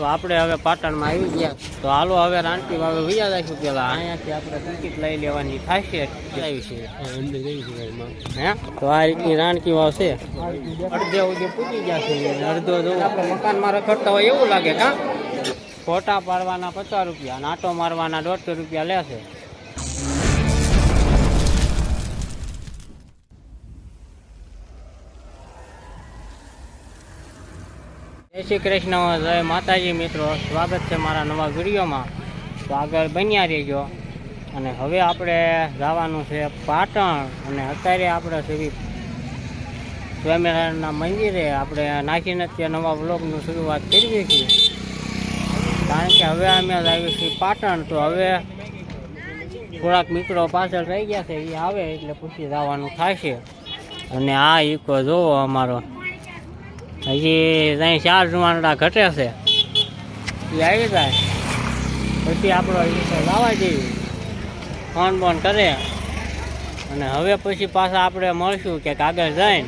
તો આપણે હવે પાટણમાં આવી ગયા. તો હાલો હવે રાણકી વાવે વૈયા જઈશું પેલા અહીંયાથી આપણે ટિકિટ લઈ લેવાની થશે. હે તો આ રીતની રાણકી વાવ છે અડધે સુધી પૂછી ગયા છે. અડધો જો આપણે મકાનમાં રખડતા હોય એવું લાગે કા? ફોટા પાડવાના પચાસ રૂપિયા અને આટો મારવાના દોઢસો રૂપિયા લેશે જય શ્રી કૃષ્ણ, જય માતાજી મિત્રો. સ્વાગત છે મારા નવા વિડીયોમાં. તો આગળ બન્યા રહેજો. અને હવે આપણે જવાનું છે પાટણ. અને અત્યારે આપણે સેવી સ્વામિનારાયણના મંદિરે આપણે નાખીને ત્યાં નવા બ્લોગની શરૂઆત કરવી છીએ. કારણ કે હવે અમે આવીએ છીએ પાટણ. તો હવે થોડાક મિત્રો પાછળ રહી ગયા છે. એ આવે એટલે પૂછી જવાનું થશે. અને આ ઈકો જોવો અમારો હજી ત્યાં ચાર જુવાનડા ઘટે છે. એ આવી જાય. પછી આપણો લાવા જઈએ. ફોન બોન કરે. અને હવે પછી પાછા આપણે મળશું કે આગળ જઈને.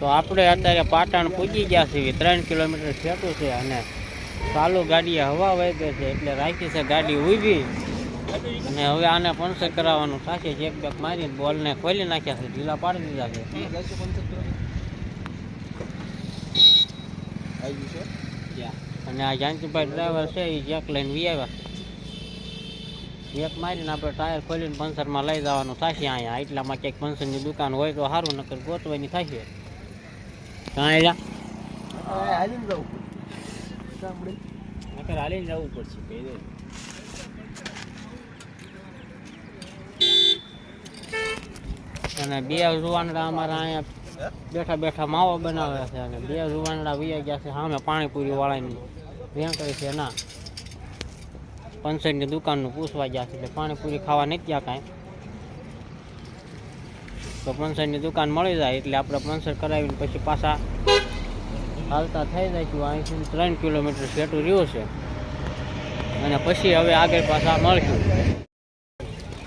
તો આપણે અત્યારે પાટણ પૂજી ગયા છીએ. ત્રણ કિલોમીટર છેટું છે અને ચાલુ ગાડીએ હવા વહી છે એટલે રાખી છે ગાડી ઊભી. અને હવે આને પંચર કરાવવાનું થશે. ચેક બેક મારીને બોલને ખોલી નાખ્યા છે. ઢીલા પાડી દીધા છે. અને આ જાનકીભાઈ ડ્રાઈવર છે એ ચેક લઈને વી આવ્યા. છે જેક મારીને આપણે ટાયર ખોલીને પંચરમાં લઈ જવાનું થશે અહીંયા. એટલામાં ક્યાંક પંચરની દુકાન હોય તો સારું નકર ગોતવાની થશે. કાંઈ જા નકર હાલીને જવું પડશે પહેલે અને બે જુવાનડા અમારા અહીંયા બેઠા બેઠા માવો બનાવે છે અને બે જુવાનડા વૈયા ગયા છે સામે પાણીપુરી વાળાની. વેણ છે ના. પંચરની દુકાનનું પૂછવા ગયા છે, એટલે પાણીપુરી ખાવા નથી ગયા કાંઈ. તો પંચરની દુકાન મળી જાય, એટલે આપણે પંચર કરાવીને પછી પાછા હાલતા થઈ જાય અહીંથી ત્રણ કિલોમીટર સેટું રહ્યું છે. અને પછી હવે આગળ પાછા મળશું.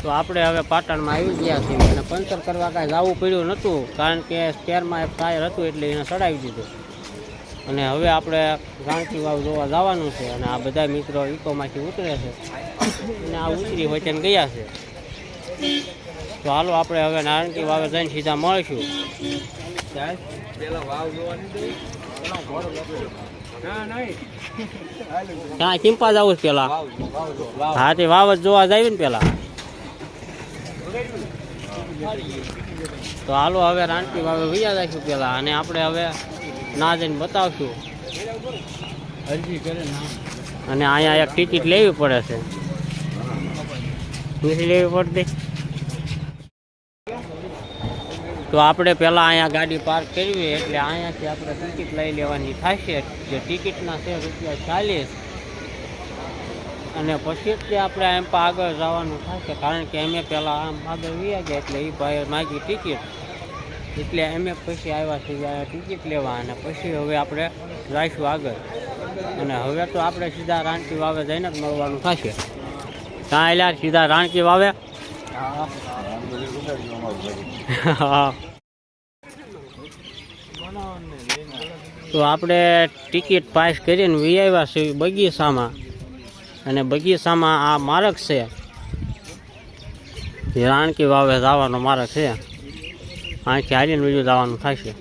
તો આપણે હવે પાટણમાં આવી ગયા છીએ. અને પંચર કરવા કાંઈ જવું પડ્યું નહોતું. કારણ કે સ્પેરમાં એક ટાયર હતું એટલે એને ચડાવી દીધું. અને હવે આપણે રાણકી વાવ જોવા જવાનું છે. અને આ બધા મિત્રો ઇકોમાંથી ઉતરે છે. અને આ ઉતરી વચન ગયા છે. તો હાલો આપણે હવે નારણકી વાવે જઈને સીધા મળીશું. ક્યાં ચિંપા જવું પેલા? હા, તે વાવ જ જોવા જાય ને પેલા. તો હાલો, હવે રાણકી વાવે વૈયા જઈશું પેલા અને આપણે હવે ના જઈને બતાવશું. અને અહીંયા એક ટિકિટ લેવી પડે છે. લેવી પડતી? તો આપણે પહેલાં અહીંયા ગાડી પાર્ક કરવી એટલે અહીંયાથી આપણે ટિકિટ લઈ લેવાની થશે. જે ટિકિટના છે રૂપિયા ચાલીસ. અને પછી જ આપણે એમ પણ આગળ જવાનું થશે. કારણ કે અમે પહેલાં આમ આગળ વ્યા ગયા એટલે એ ભાઈએ માગી ટિકિટ એટલે અમે પછી આવ્યા છીએ ટિકિટ લેવા અને પછી હવે આપણે જઈશું આગળ. અને હવે તો આપણે સીધા રાણકી વાવે જઈને જ મળવાનું થશે. ત્યાં એટલે સીધા રાણકી વાવે? હા તો આપણે ટિકિટ પાસ કરીને વી આવ્યા છીએ બગીચામાં. અને બગીચામાં આ માર્ગ છે. રાણકી વાવે જવાનો માર્ગ છે. અહીંથી હાલીને બીજું જવાનું થશે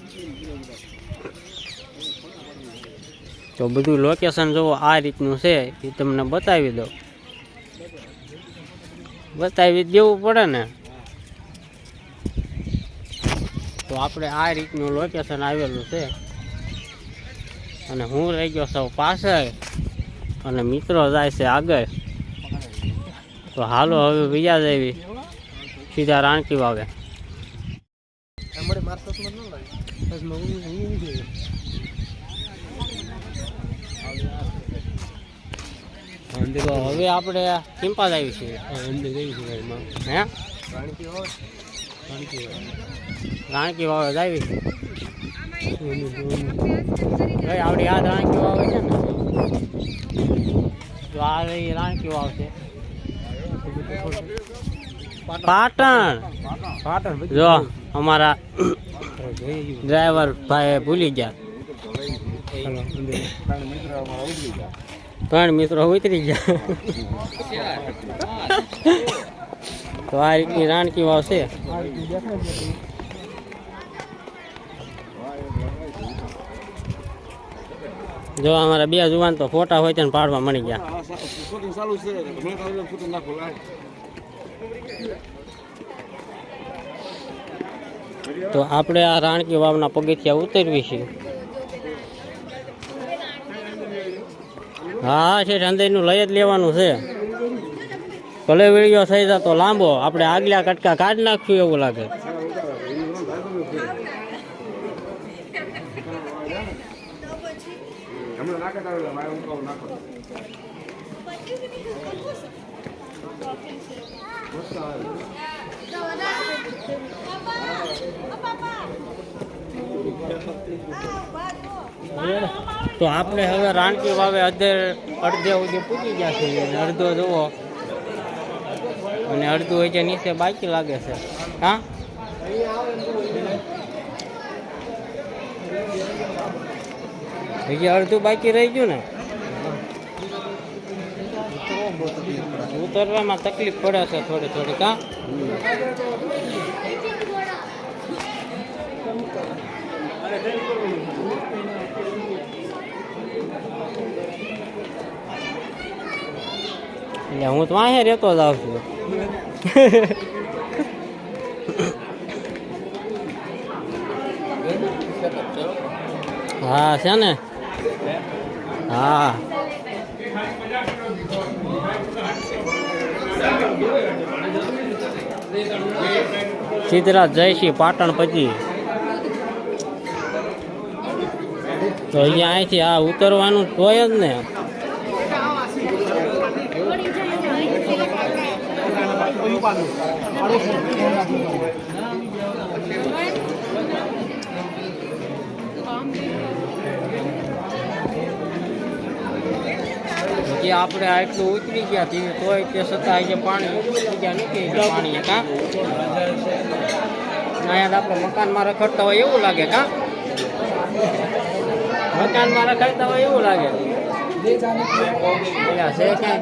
તો બધું લોકેશન જુઓ, આ રીતનું છે. એ તમને બતાવી દો બતાવી દેવું પડે ને. તો આપણે આ રીતનું લોકેશન આવેલું છે. અને હું રહી ગયો સૌ પાછળ. અને મિત્રો જાય છે આગળ. તો હાલો હવે બીજા દેવી. સીધા રાણકી વાવે હવે આપણે ચિંપા જ આવી છીએ હે? રાણકી વાવે જ આવી છે ભાઈ આવડી આ રાણકી વાવ છે ને તો આ રહી રાણકી વાવ છે પાટણ પાટણ જો અમારા ડ્રાઈવર ભાઈ ભૂલી ગયા. ત્રણ મિત્રો ઉતરી ગયા. તો આ રીતની રાણકી વાવ છે જો અમારા બે જુવાન તો ફોટા હોય તેને પાડવા મળી ગયા. તો આપણે આ રાણકી વાવના પગથિયા ઉતરવી છે. હા, છે અંદરનું લઈ જ લેવાનું છે. ભલે વીડિયો થઈ જતો લાંબો, આપણે આગલા કટકા કાઢી નાખશું એવું લાગે. હમણાં નાખે તારે મારે હું કહું નાખો તો આપણે હવે રાણકી વાવે અડધે અડધે સુધી પૂકી ગયા છે અને અડધો જુઓ. અને અડધું હોય છે નીચે બાકી લાગે છે. હા? હજી અડધું બાકી રહી ગયું ને? ઉતરવામાં તકલીફ પડે છે થોડી થોડી કા એટલે હું તો અહીંયા રહેતો જ આવું છું. હા, છે ને? હા. સિદ્ધરાજ જયસિંહ પાટણ પછી. તો અહીંયા અહીંથી આ ઉતરવાનું હોય જ ને. જે આપણે આટલું ઉતરી ગયા છીએ, તોય તે છતાં પાણી ઉતરી ગયા ગયા પાણી કા? અહીંયા આપણે મકાનમાં રખડતા હોય એવું લાગે, કા? મકાનમાં રખડતા હોય એવું લાગે.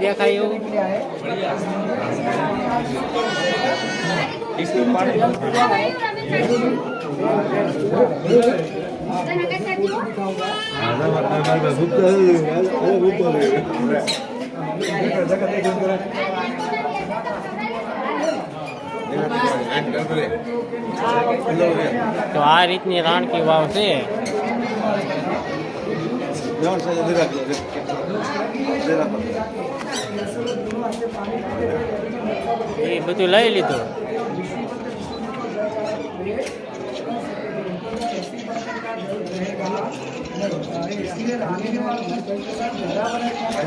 દેખાય એવું? તો આ રીતની રાણકી વાવ છે. એ બધું લઈ લીધું.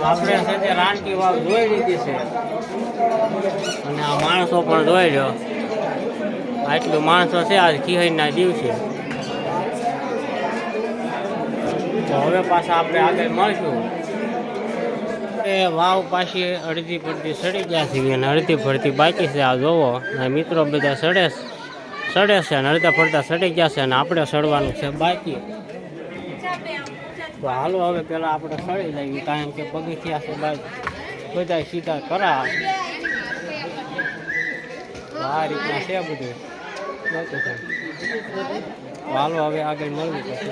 આપણે સાથે રાણકી વાવ જોઈ લીધી છે. અને આ માણસો પણ જોઈ લો આટલું માણસો છે, આજ ખીહઈના દિવસે. તો હવે પાછા આપણે આગળ મળશું. વાવ પાછી અડધી પડતી સડી ગયા છે અને અડધી પડતી બાકી છે. આ જોવો અને મિત્રો બધા સડે સડે છે અને અડધા પડતા સડી ગયા છે અને આપણે સડવાનું છે બાકી. તો હાલો, હવે પેલા આપણે સળી લઈએ, કારણ કે પગથિયા છે બધા સીધા કરા. આ રીતના છે બધું. હાલો, હવે આગળ મળવું પડશે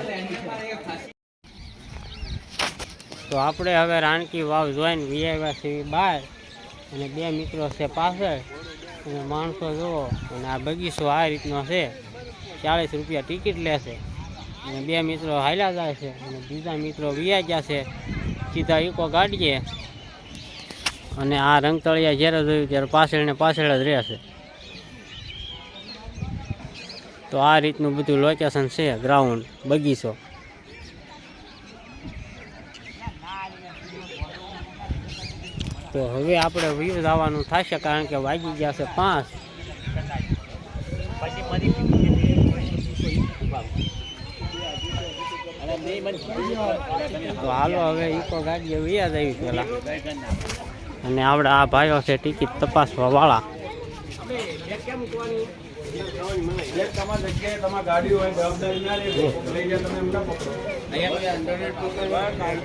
તો આપણે હવે રાણકી વાવ જોઈને વિયાવ્યા છીએ બહાર અને બે મિત્રો છે પાછળ. અને માણસો જુઓ અને આ બગીચો આ રીતનો છે. ચાલીસ રૂપિયા ટિકિટ લેશે. અને બે મિત્રો હાલ્યા જાય છે અને બીજા મિત્રો વિયા ગયા છે. સીધા ઈકો કાઢીએ અને આ રંગતળિયા જ્યારે જોયું ત્યારે પાછળ પાછળ જ રહેશે તો આ રીતનું બધું લોકેશન છે ગ્રાઉન્ડ બગીચો. તો હવે આપણે વ્યૂ આવવાનું થશે કારણ કે વાગી ગયા છે પાંચ. તો હાલો, હવે ઇકો ગાડીએ વ્યાજ આવી પેલા. અને આપણે આ ભાઈઓ છે ટિકિટ તપાસવા વાળા. લેવી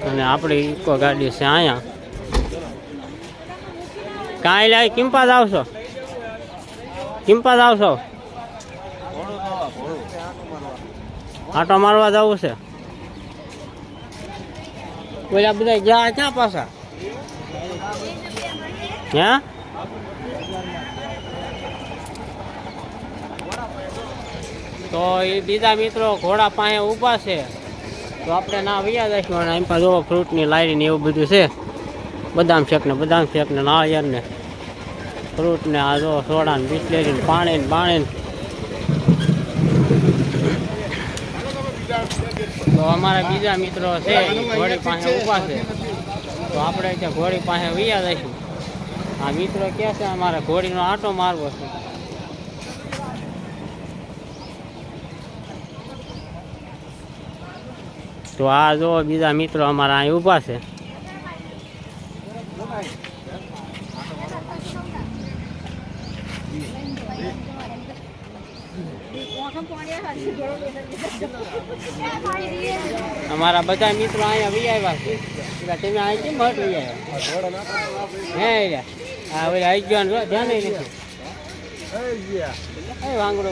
અને આપણી ઇકો ગાડી છે અહીંયા કાંઈ લાય કિંપાસ આવશો? કિંપાસ આવશો? આટો મારવા જવું છે. ઓલા બધા ગયા ક્યાં પાછા? ક્યાં તો એ બીજા મિત્રો ઘોડા પાસે ઊભા છે. તો આપણે ના વૈયા જઈશું અને એમ પાસે જોવો ફ્રૂટની લારી ને એવું બધું છે. બદામ શેક ને બદામ શેક ને નાળિયેર ને ફ્રૂટ ને આ જો સોડા ને બિસ્લેરી ને પાણી ને પાણી ને તો અમારા બીજા મિત્રો છે ઘોડી પાસે ઊભા છે. તો આપણે ત્યાં ઘોડી પાસે વૈયા જઈશું. આ મિત્રો કહે છે, અમારે ઘોડીનો આંટો મારવો છે. તો આ જો બીજા મિત્રો અમારા અહીં ઊભા છે. અમારા બધા મિત્રો અહીંયા વી આવ્યા છે. એટલે તમે અહીં કેમ હટ વી આવ્યા? હે હા હવે આવી ગયો ને ધ્યાન નહીં નથી. એ વાંગડો.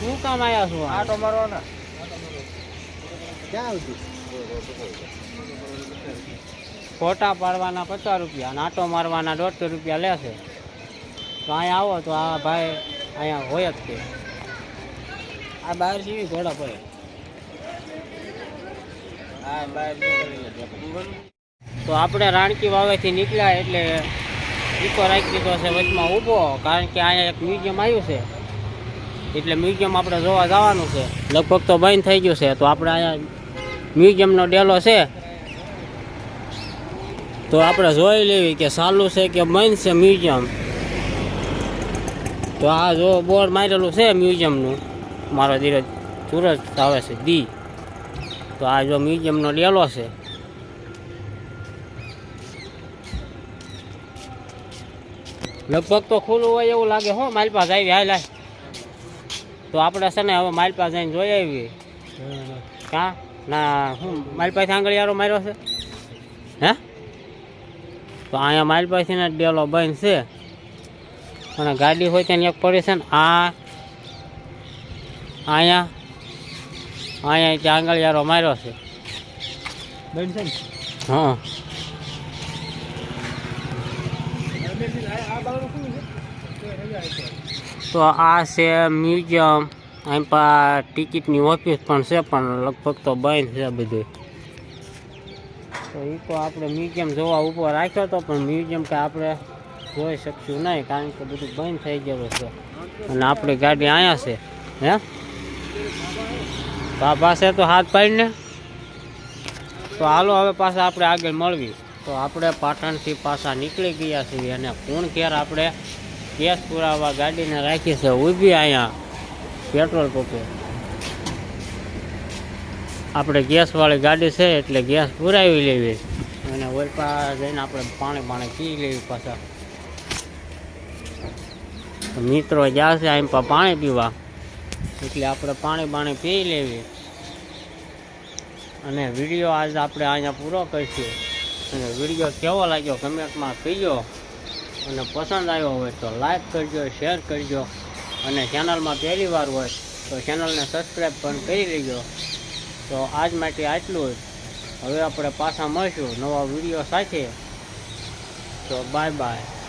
શું કામ આવ્યા છો આટો મારવાના. ફોટા પાડવાના પચાસ રૂપિયા આટો મારવાના દોઢસો રૂપિયા લેશે તો અહીંયા આવો તો આ ભાઈ અહીંયા હોય જ તે આ બહાર સીવી ઘોડા પડે. હા બહાર તો આપણે રાણકી વાવેથી નીકળ્યા એટલે ઈકો રાખી દીધો છે, વચમાં ઊભો, કારણ કે અહીંયા એક મ્યુઝિયમ આવ્યું છે. એટલે મ્યુઝિયમ આપણે જોવા જવાનું છે. લગભગ તો બંધ થઈ ગયું છે, તો આપણે અહીંયા મ્યુઝિયમનો ડેલો છે. તો આપણે જોઈ લેવી કે ચાલુ છે કે બંધ છે મ્યુઝિયમ. તો આ જો બોર્ડ મારેલું છે મ્યુઝિયમનું. મારો ધીરજ સુરજ આવે છે દી તો આ જો મ્યુઝિયમનો ડેલો છે. લગભગ તો ખુલ્લું હોય એવું લાગે હો મારી પાસે આવી હાલ હાલ. તો આપણે છે ને હવે મારી પાસે જઈને જોઈ આવીએ. કા? ના, હું મારી પાસે આંગળીયારો માર્યો છે? હે? તો અહીંયા મારી પાસે ને ડેલો બંધ છે. અને ગાડી હોય ત્યાં એક પડે છે ને આ અહીંયા અહીંયા ત્યાં આંગળીયારો માર્યો છે. હા. તો આ છે મ્યુઝિયમ. અહીં પા ટિકિટની ઓફિસ પણ છે પણ લગભગ તો બંધ છે બધું. તો એ તો આપણે મ્યુઝિયમ જોવા ઉપર રાખ્યો હતો પણ મ્યુઝિયમ કે આપણે જોઈ શકશું નહીં, કારણ કે બધું બંધ થઈ ગયેલું છે. અને આપણી ગાડી અહીંયા છે, હે? આ પાસે તો હાથ પાડીને. તો હાલો, હવે પાછા આપણે આગળ મળવી. તો આપણે પાટણથી પાછા નીકળી ગયા છીએ અને કુણ ઘેર આપણે ગેસ પુરાવા ગાડીને રાખી છે? ઊભી અહીંયા, પેટ્રોલ પંપે. આપણે ગેસવાળી ગાડી છે એટલે ગેસ પુરાવી લેવી. અને ઓલપા જઈને આપણે પાણી પાણી પી લેવી પાછા. મિત્રો જશે એમ પા પાણી પીવા. એટલે આપણે પાણી પાણી પી લેવી. અને વીડિયો આજ આપણે અહીંયા પૂરો કરીશું. અને વીડિયો કેવો લાગ્યો કમેન્ટમાં કહીજો. અને પસંદ આવ્યો હોય તો લાઈક કરજો, શેર કરજો. અને ચેનલમાં પહેલી વાર હોય તો ચેનલને સબસ્ક્રાઈબ પણ કરી લેજો. તો આજ માટે આટલું જ. હવે આપણે પાછા મળીશું નવા વીડિયો સાથે. તો બાય બાય.